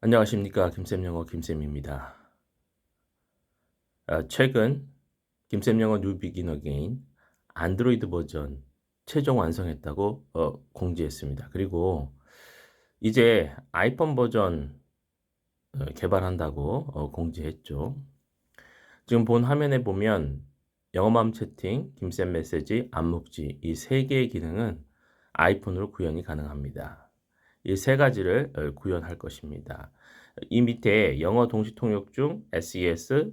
안녕하십니까 김쌤 영어 김쌤입니다. 아, 최근 김쌤 영어 뉴 비긴 어게인 안드로이드 버전 최종 완성했다고 어, 공지했습니다. 그리고 이제 아이폰 버전 어, 개발한다고 어, 공지했죠. 지금 본 화면에 보면 영어맘 채팅, 김쌤 메시지, 암묵지 이 세 개의 기능은 아이폰으로 구현이 가능합니다. 이 세 가지를 어, 구현할 것입니다. 이 밑에 영어 동시 통역 중 SES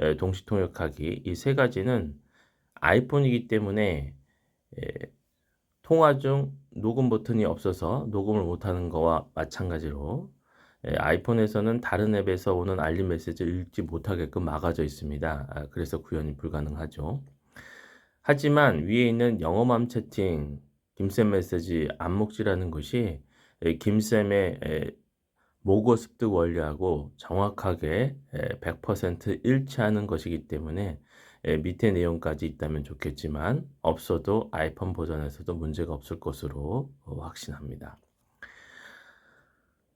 에, 동시 통역하기 이 세 가지는 아이폰이기 때문에 에, 통화 중 녹음 버튼이 없어서 녹음을 못하는 거와 마찬가지로 에, 아이폰에서는 다른 앱에서 오는 알림 메시지를 읽지 못하게끔 막아져 있습니다. 아, 그래서 구현이 불가능하죠. 하지만 위에 있는 영어맘 채팅, 김쌤 메시지, 암묵지라는 것이 에, 김쌤의 에, 모고 습득 원리하고 정확하게 100% 일치하는 것이기 때문에 밑에 내용까지 있다면 좋겠지만 없어도 아이폰 버전에서도 문제가 없을 것으로 어, 확신합니다.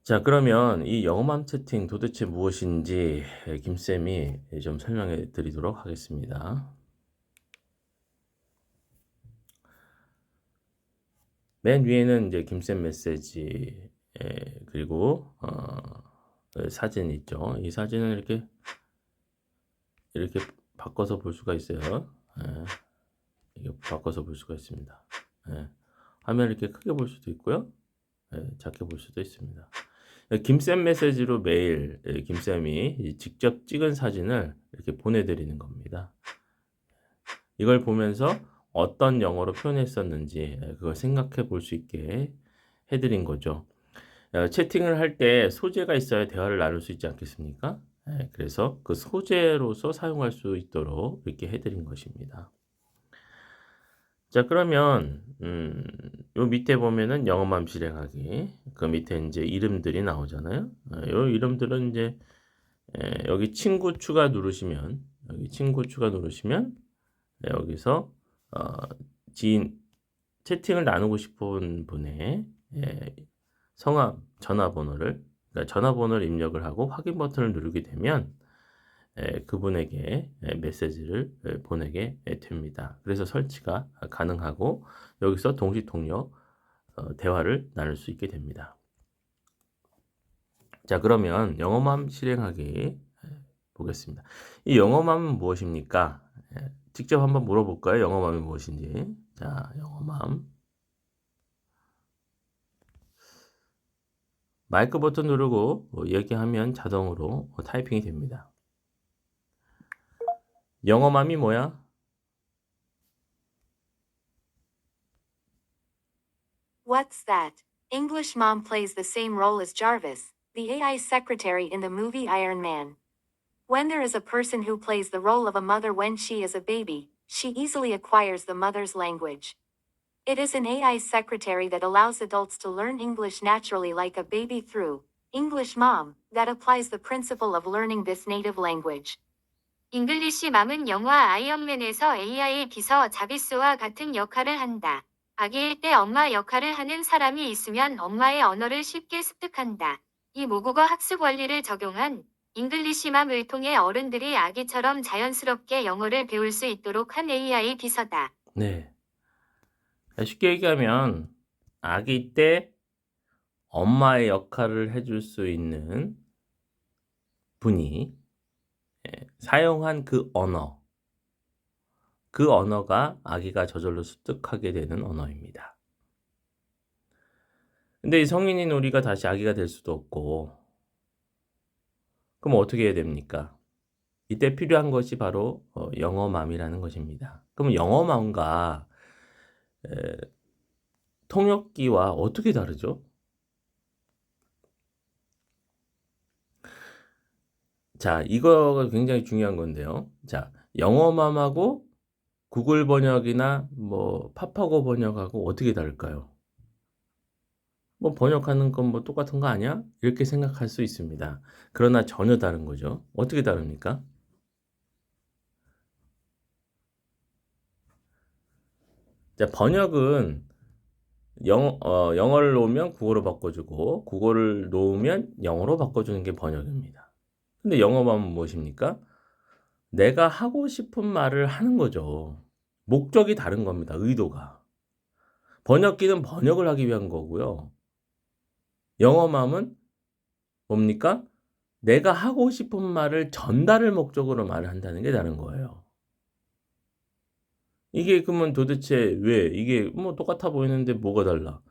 자 그러면 이 영어맘 채팅 도대체 무엇인지 김쌤이 좀 설명해 드리도록 하겠습니다. 맨 위에는 이제 김쌤 메시지 예, 그리고 어, 그 사진 있죠. 이 사진은 이렇게 이렇게 바꿔서 볼 수가 있어요. 예, 이게 바꿔서 볼 수가 있습니다. 예, 화면 이렇게 크게 볼 수도 있고요. 예, 작게 볼 수도 있습니다. 김쌤 메시지로 매일 예, 김쌤이 직접 찍은 사진을 이렇게 보내드리는 겁니다. 이걸 보면서 어떤 영어로 표현했었는지 예, 그걸 생각해 볼 수 있게 해드린 거죠. 어, 채팅을 할 때 소재가 있어야 대화를 나눌 수 있지 않겠습니까? 네, 그래서 그 소재로서 사용할 수 있도록 이렇게 해드린 것입니다. 자, 그러면, 음, 요 밑에 보면은 영어만 실행하기. 그 밑에 이제 이름들이 나오잖아요. 어, 요 이름들은 이제, 에, 여기 친구 추가 누르시면, 여기 친구 추가 누르시면, 네, 여기서, 어, 지인, 채팅을 나누고 싶은 분의, 예, 성함, 전화번호를 그러니까 전화번호를 입력을 하고 확인 버튼을 누르게 되면 에, 그분에게 에, 메시지를 에, 보내게 됩니다. 그래서 설치가 가능하고 여기서 동시 통역 어, 대화를 나눌 수 있게 됩니다. 자 그러면 영어맘 실행하기 보겠습니다. 이 영어맘은 무엇입니까? 직접 한번 물어볼까요? 영어맘이 무엇인지. 자 영어맘 마이크 버튼 누르고 뭐 얘기하면 자동으로 타이핑이 됩니다. 영어맘이 뭐야? When there is a person who plays the role of a mother when she is a baby, she easily acquires the mother's language. It is an AI secretary that allows adults to learn English naturally like a baby through English Mom that applies the principle of learning this native language. 잉글리시 맘은 영화 아이언맨에서 AI 비서 자비스와 같은 역할을 한다. 아기일 때 엄마 역할을 하는 사람이 있으면 엄마의 언어를 쉽게 습득한다. 이 모국어 학습 원리를 적용한 잉글리시맘을 통해 어른들이 아기처럼 자연스럽게 영어를 배울 수 있도록 한 AI 비서다. 네. 쉽게 얘기하면 아기 때 엄마의 역할을 해줄 수 있는 분이 예, 사용한 그 언어, 그 언어가 아기가 저절로 습득하게 되는 언어입니다. 근데 이 성인인 우리가 다시 아기가 될 수도 없고, 그럼 어떻게 해야 됩니까? 이때 필요한 것이 바로 어, 영어맘이라는 것입니다. 그럼 영어맘과 에, 통역기와 어떻게 다르죠? 자, 이거가 굉장히 중요한 건데요. 자, 영어맘하고 구글 번역이나 뭐 파파고 번역하고 어떻게 다를까요? 뭐 번역하는 건 뭐 똑같은 거 아니야? 이렇게 생각할 수 있습니다. 그러나 전혀 다른 거죠. 어떻게 다릅니까? 자, 번역은 영, 어, 영어를 놓으면 국어로 바꿔주고 국어를 놓으면 영어로 바꿔주는 게 번역입니다. 근데 영어만 무엇입니까? 내가 하고 싶은 말을 하는 거죠. 목적이 다른 겁니다. 의도가. 번역기는 번역을 하기 위한 거고요. 영어맘은 뭡니까? 내가 하고 싶은 말을 전달을 목적으로 말을 한다는 게 다른 거예요. 이게 그러면 도대체 왜 이게 뭐 똑같아 보이는데 뭐가 달라?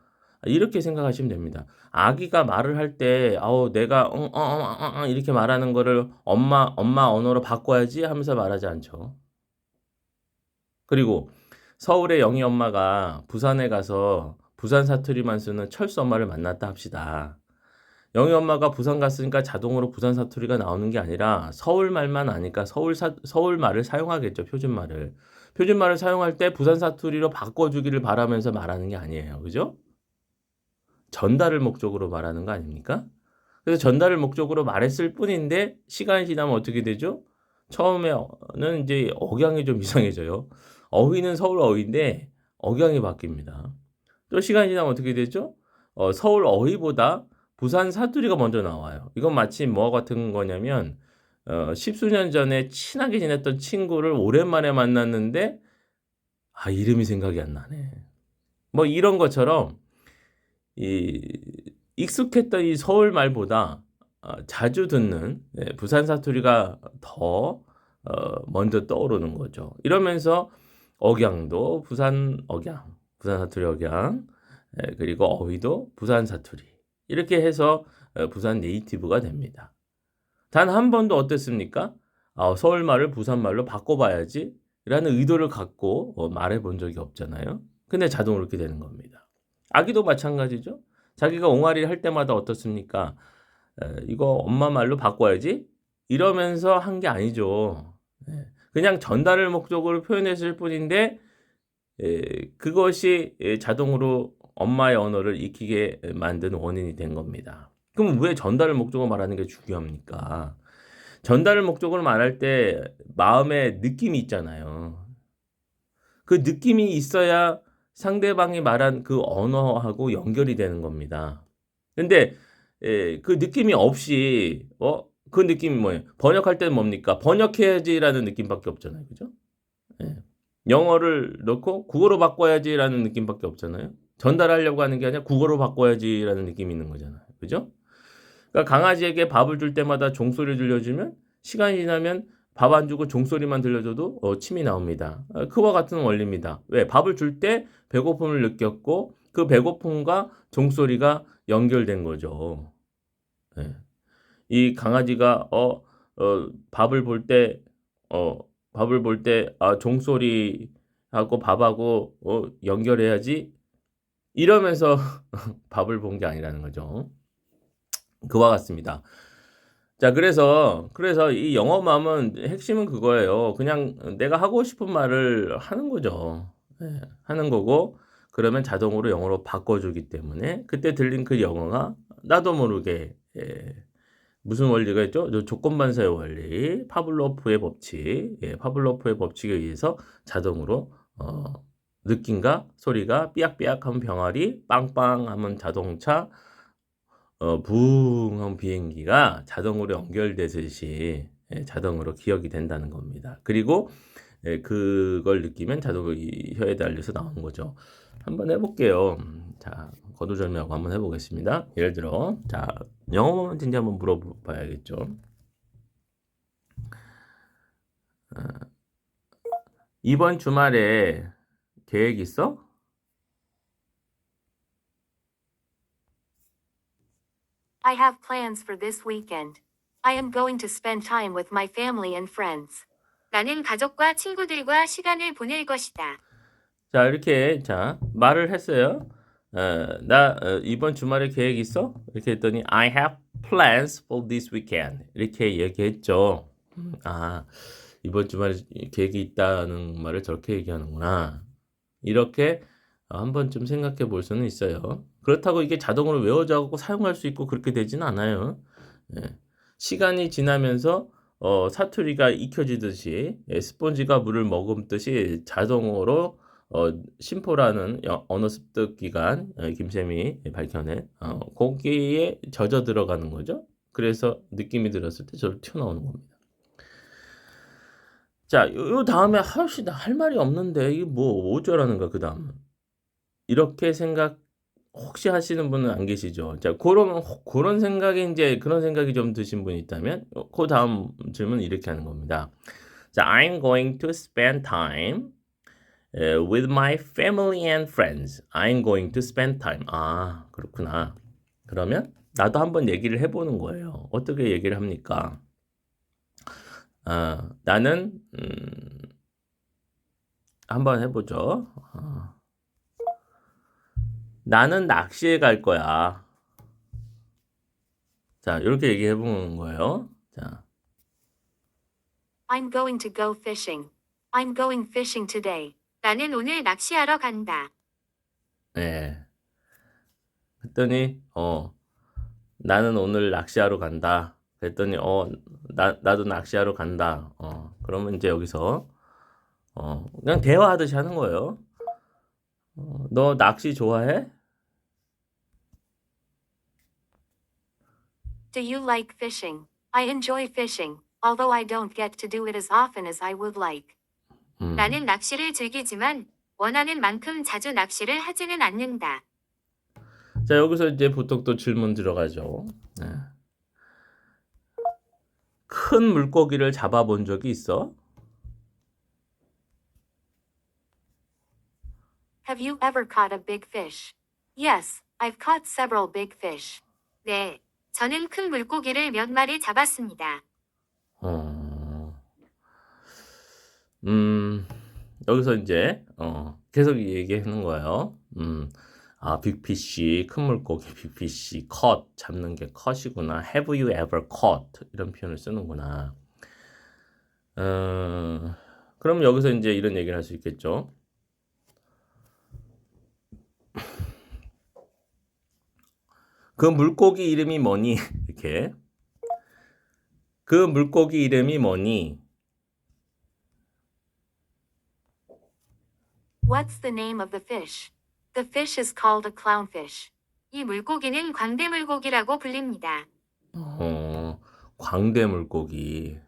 이렇게 생각하시면 됩니다. 아기가 말을 할 때 아우 내가 응, 어, 어, 어, 어, 이렇게 말하는 거를 엄마 엄마 언어로 바꿔야지 하면서 말하지 않죠. 그리고 서울의 영희 엄마가 부산에 가서 부산 사투리만 쓰는 철수 엄마를 만났다 합시다. 영희 엄마가 부산 갔으니까 자동으로 부산 사투리가 나오는 게 아니라 서울 말만 아니까 서울 사, 서울 말을 사용하겠죠. 표준 말을. 표준 말을 사용할 때 부산 사투리로 바꿔주기를 바라면서 말하는 게 아니에요. 그죠? 전달을 목적으로 말하는 거 아닙니까? 그래서 전달을 목적으로 말했을 뿐인데 시간이 지나면 어떻게 되죠? 처음에는 이제 억양이 좀 이상해져요. 어휘는 서울 어휘인데 억양이 바뀝니다. 또 시간이 지나면 어떻게 되죠? 어, 서울 어휘보다 부산 사투리가 먼저 나와요. 이건 마치 뭐와 같은 거냐면 어, 십수년 전에 친하게 지냈던 친구를 오랜만에 만났는데 아 이름이 생각이 안 나네. 뭐 이런 것처럼 이 익숙했던 이 서울 말보다 어, 자주 듣는 예, 부산 사투리가 더 어, 먼저 떠오르는 거죠. 이러면서 억양도 부산 억양, 부산 사투리 억양, 예, 그리고 어휘도 부산 사투리 이렇게 해서 어, 부산 네이티브가 됩니다. 단 한 번도 어땠습니까? 아, 서울 말을 부산 말로 바꿔봐야지 라는 의도를 갖고 어, 말해 본 적이 없잖아요. 근데 자동으로 이렇게 되는 겁니다. 아기도 마찬가지죠. 자기가 옹알이를 할 때마다 어떻습니까? 에, 이거 엄마 말로 바꿔야지 이러면서 한 게 아니죠. 예, 그냥 전달을 목적으로 표현했을 뿐인데 에, 그것이 에, 자동으로 엄마의 언어를 익히게 만든 원인이 된 겁니다. 그럼 왜 전달을 목적으로 말하는 게 중요합니까? 전달을 목적으로 말할 때 마음의 느낌이 있잖아요. 그 느낌이 있어야 상대방이 말한 그 언어하고 연결이 되는 겁니다. 근데 에, 그 느낌이 없이 어? 그 느낌이 뭐예요? 번역할 때는 뭡니까? 번역해야지라는 느낌밖에 없잖아요. 그죠? 예. 영어를 넣고 국어로 바꿔야지라는 느낌밖에 없잖아요. 전달하려고 하는 게 아니라 국어로 바꿔야지라는 느낌이 있는 거잖아요. 그죠? 그러니까 강아지에게 밥을 줄 때마다 종소리 들려주면 시간이 지나면 밥 안 주고 종소리만 들려줘도 어, 침이 나옵니다. 어, 그와 같은 원리입니다. 왜? 밥을 줄 때 배고픔을 느꼈고 그 배고픔과 종소리가 연결된 거죠. 예. 이 강아지가 어, 어 밥을 볼때 어, 밥을 볼 때 아, 종소리하고 밥하고 어, 연결해야지 이러면서 밥을 본 게 아니라는 거죠. 그와 같습니다. 자, 그래서, 그래서 이 영어맘은 핵심은 그거예요. 그냥 내가 하고 싶은 말을 하는 거죠. 예, 하는 거고, 그러면 자동으로 영어로 바꿔주기 때문에, 그때 들린 그 영어가 나도 모르게, 예, 무슨 원리가 있죠? 저 조건반사의 원리, 파블로프의 법칙, 예, 파블로프의 법칙에 의해서 자동으로, 어, 느낌과 소리가 삐약삐약 하면 병아리, 빵빵 하면 자동차, 어, 붕 하면 비행기가 자동으로 연결되듯이 예, 자동으로 기억이 된다는 겁니다. 그리고 예, 그걸 느끼면 자동으로 이 혀에 달려서 나오는 거죠. 한번 해볼게요. 자, 거두절미하고 한번 해보겠습니다. 예를 들어, 자, 영어만 진짜 한번 물어봐야겠죠. 어, 이번 주말에 계획 있어? 나는 가족과 친구들과 시간을 보낼 것이다. 자, 이렇게, 자, 말을 했어요. 어, 나 어, 이번 주말에 계획 있어? 이렇게 했더니 I have plans for this weekend. 이렇게 얘기했죠. 음, 아, 이번 주말에 계획이 있다는 말을 저렇게 얘기하는구나. 이렇게 어, 한 번쯤 생각해 볼 수는 있어요. 그렇다고 이게 자동으로 외워져갖고 사용할 수 있고 그렇게 되지는 않아요. 예. 시간이 지나면서 어, 사투리가 익혀지듯이 예, 스펀지가 물을 머금듯이 자동으로 어, 심포라는 여- 언어 습득 기관 어, 김쌤이 밝혀낸 어, 거기에 젖어 들어가는 거죠. 그래서 느낌이 들었을 때 저를 튀어나오는 겁니다. 자, 요, 요 다음에 하우씨 나할 말이 없는데 이게 뭐 어쩌라는가 그 다음 이렇게 생각 혹시 하시는 분은 안 계시죠? 자, 그런 혹- 그런 생각이 이제 그런 생각이 좀 드신 분이 있다면 어, 그 다음 질문 은 이렇게 하는 겁니다. 자, I'm going to spend time with my family and friends. I'm going to spend time. 아, 그렇구나. 그러면 나도 한번 얘기를 해보는 거예요. 어떻게 얘기를 합니까? 아, 나는 음, 한번 해보죠. 아, 나는 낚시에 갈 거야. 자, 이렇게 얘기해 보는 거예요. 자, I'm going to go fishing. I'm going fishing today. 나는 오늘 낚시하러 간다. 예. 그랬더니 어 나는 오늘 낚시하러 간다. 그랬더니 어 나 나도 낚시하러 간다. 어 그러면 이제 여기서 어 그냥 대화하듯이 하는 거예요. 어, 너 낚시 좋아해? Do you like fishing? I enjoy fishing, although I don't get to do it as often as I would like. 음. 나는 낚시를 즐기지만 원하는 만큼 자주 낚시를 하지는 않는다. 자 여기서 이제 보통 또 질문 들어가죠. 네. 큰 물고기를 잡아본 적이 있어? Have you ever caught a big fish? Yes, I've caught several big fish. 네, 저는 큰 물고기를 몇 마리 잡았습니다. 어, 음, 여기서 이제, 어, 계속 얘기하는 거예요. 음, 아, 빅피쉬, 큰 물고기, 빅피쉬, 컷, 잡는 게 컷이구나. Have you ever caught? 이런 표현을 쓰는구나. 어, 그럼 여기서 이제 이런 얘기를 할 수 있겠죠. 그 물고기 이름이 뭐니? 이렇게. 그 물고기 이름이 뭐니? What's the name of the fish? The fish is called a clownfish. 이 물고기는 광대 물고기라고 불립니다. 어, 광대 물고기.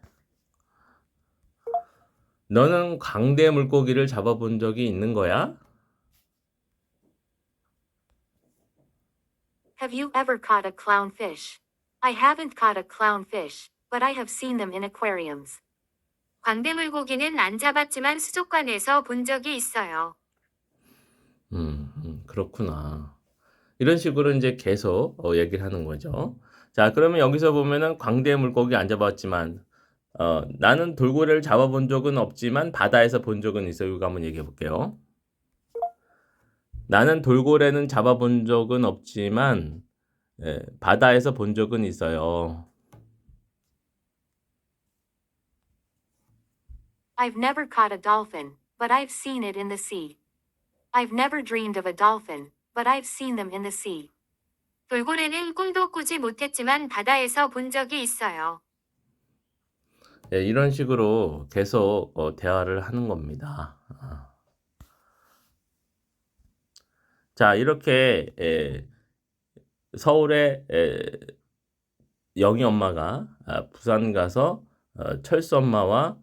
너는 광대 물고기를 잡아본 적이 있는 거야? Have you ever caught a clownfish? I haven't caught a clownfish, but I have seen them in aquariums. 광대 물고기는 안 잡았지만 수족관에서 본 적이 있어요. 음, 음, 그렇구나. 이런 식으로 이제 계속 어, 얘기를 하는 거죠. 자, 그러면 여기서 보면은 광대 물고기 안 잡았지만, 어, 나는 돌고래를 잡아본 적은 없지만 바다에서 본 적은 있어요. 이거 한번 얘기해 볼게요. 나는 돌고래는 잡아본 적은 없지만, 예, 바다에서 본 적은 있어요. I've never caught a dolphin, but I've seen it in the sea. I've never dreamed of a dolphin, but I've seen them in the sea. 돌고래는 꿈도 꾸지 못했지만 바다에서 본 적이 있어요. 예, 이런 식으로 계속 어, 대화를 하는 겁니다. 아. 자, 이렇게 예, 서울에 예, 영희 엄마가 아, 부산 가서 어, 철수 엄마와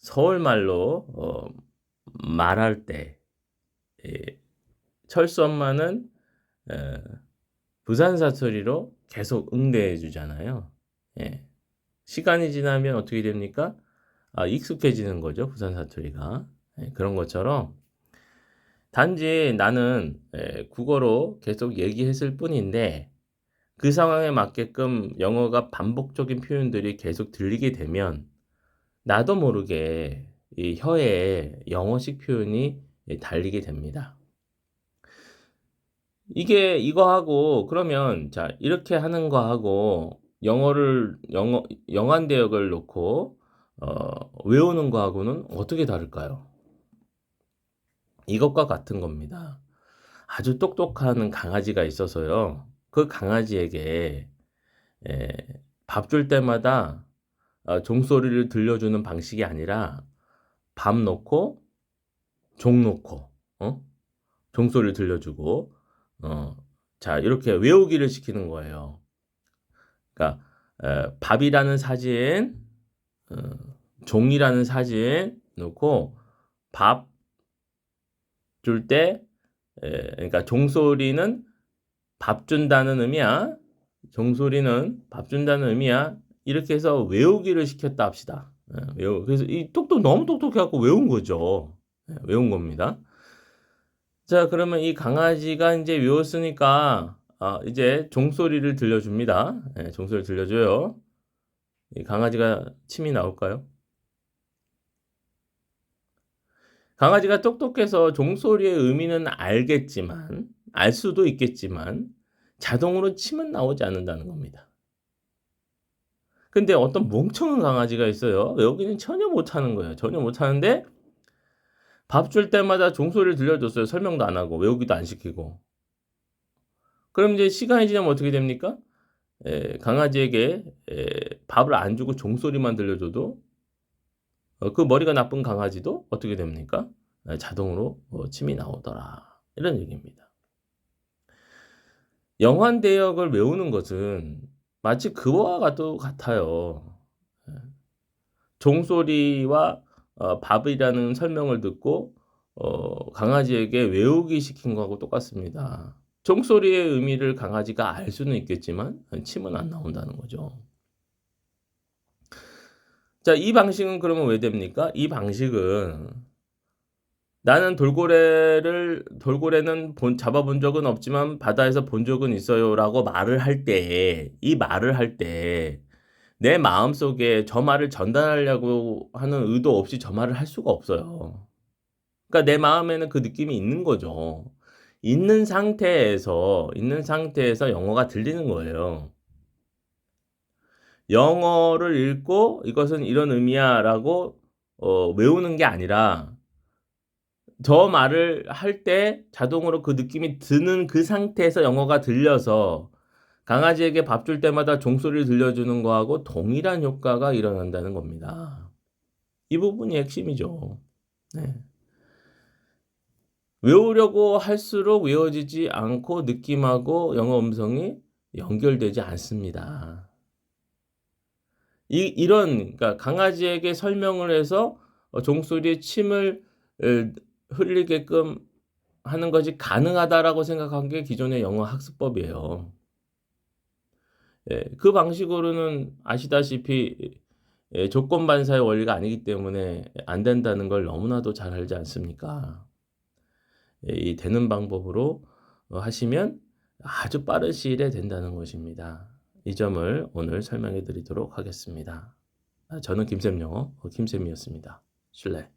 서울말로 어, 말할 때 예, 철수 엄마는 에, 부산 사투리로 계속 응대해 주잖아요. 예. 시간이 지나면 어떻게 됩니까? 아, 익숙해지는 거죠. 부산 사투리가. 예, 그런 것처럼 단지 나는 예, 국어로 계속 얘기했을 뿐인데 그 상황에 맞게끔 영어가 반복적인 표현들이 계속 들리게 되면 나도 모르게 이 혀에 영어식 표현이 예, 달리게 됩니다. 이게 이거하고 그러면 자 이렇게 하는 거하고 영어를 영어 영한 대역을 놓고 어, 외우는 거하고는 어떻게 다를까요? 이것과 같은 겁니다. 아주 똑똑한 강아지가 있어서요. 그 강아지에게 밥 줄 때마다 어, 종소리를 들려주는 방식이 아니라 밥 놓고 종 놓고 어? 종소리를 들려주고 어, 자 이렇게 외우기를 시키는 거예요. 그러니까 에, 밥이라는 사진, 어, 종이라는 사진 놓고 밥 줄 때, 에, 그러니까 종소리는 밥 준다는 의미야. 종소리는 밥 준다는 의미야. 이렇게 해서 외우기를 시켰다 합시다. 예, 외우. 그래서 이 똑똑 너무 똑똑해갖고 외운 거죠. 예, 외운 겁니다. 자, 그러면 이 강아지가 이제 외웠으니까 아, 이제 종소리를 들려줍니다. 예, 종소리 들려줘요. 이 강아지가 침이 나올까요? 강아지가 똑똑해서 종소리의 의미는 알겠지만, 알 수도 있겠지만, 자동으로 침은 나오지 않는다는 겁니다. 근데 어떤 멍청한 강아지가 있어요. 여기는 전혀 못하는 거예요. 전혀 못하는데, 밥 줄 때마다 종소리를 들려줬어요. 설명도 안 하고, 외우기도 안 시키고. 그럼 이제 시간이 지나면 어떻게 됩니까? 에, 강아지에게 에, 밥을 안 주고 종소리만 들려줘도 어, 그 머리가 나쁜 강아지도 어떻게 됩니까? 에, 자동으로 어, 침이 나오더라. 이런 얘기입니다. 영환 대역을 외우는 것은 마치 그와 같도 같아요. 에, 종소리와 어, 밥이라는 설명을 듣고 어, 강아지에게 외우기 시킨 거하고 똑같습니다. 종소리의 의미를 강아지가 알 수는 있겠지만 침은 안 나온다는 거죠. 자, 이 방식은 그러면 왜 됩니까? 이 방식은 나는 돌고래를 돌고래는 본, 잡아본 적은 없지만 바다에서 본 적은 있어요라고 말을 할 때, 이 말을 할 때 내 마음 속에 저 말을 전달하려고 하는 의도 없이 저 말을 할 수가 없어요. 그러니까 내 마음에는 그 느낌이 있는 거죠. 있는 상태에서 있는 상태에서 영어가 들리는 거예요. 영어를 읽고 이것은 이런 의미야라고 어, 외우는 게 아니라 저 말을 할 때 자동으로 그 느낌이 드는 그 상태에서 영어가 들려서 강아지에게 밥 줄 때마다 종소리를 들려주는 거하고 동일한 효과가 일어난다는 겁니다. 이 부분이 핵심이죠. 네. 외우려고 할수록 외워지지 않고 느낌하고 영어 음성이 연결되지 않습니다. 이, 이런, 그러니까 강아지에게 설명을 해서 어, 종소리에 침을 에, 흘리게끔 하는 것이 가능하다라고 생각한 게 기존의 영어 학습법이에요. 예, 그 방식으로는 아시다시피 예, 조건 반사의 원리가 아니기 때문에 안 된다는 걸 너무나도 잘 알지 않습니까? 예, 이 되는 방법으로 어, 하시면 아주 빠른 시일에 된다는 것입니다. 이 점을 오늘 설명해 드리도록 하겠습니다. 아, 저는 김쌤 영어 김쌤이었습니다. 실례.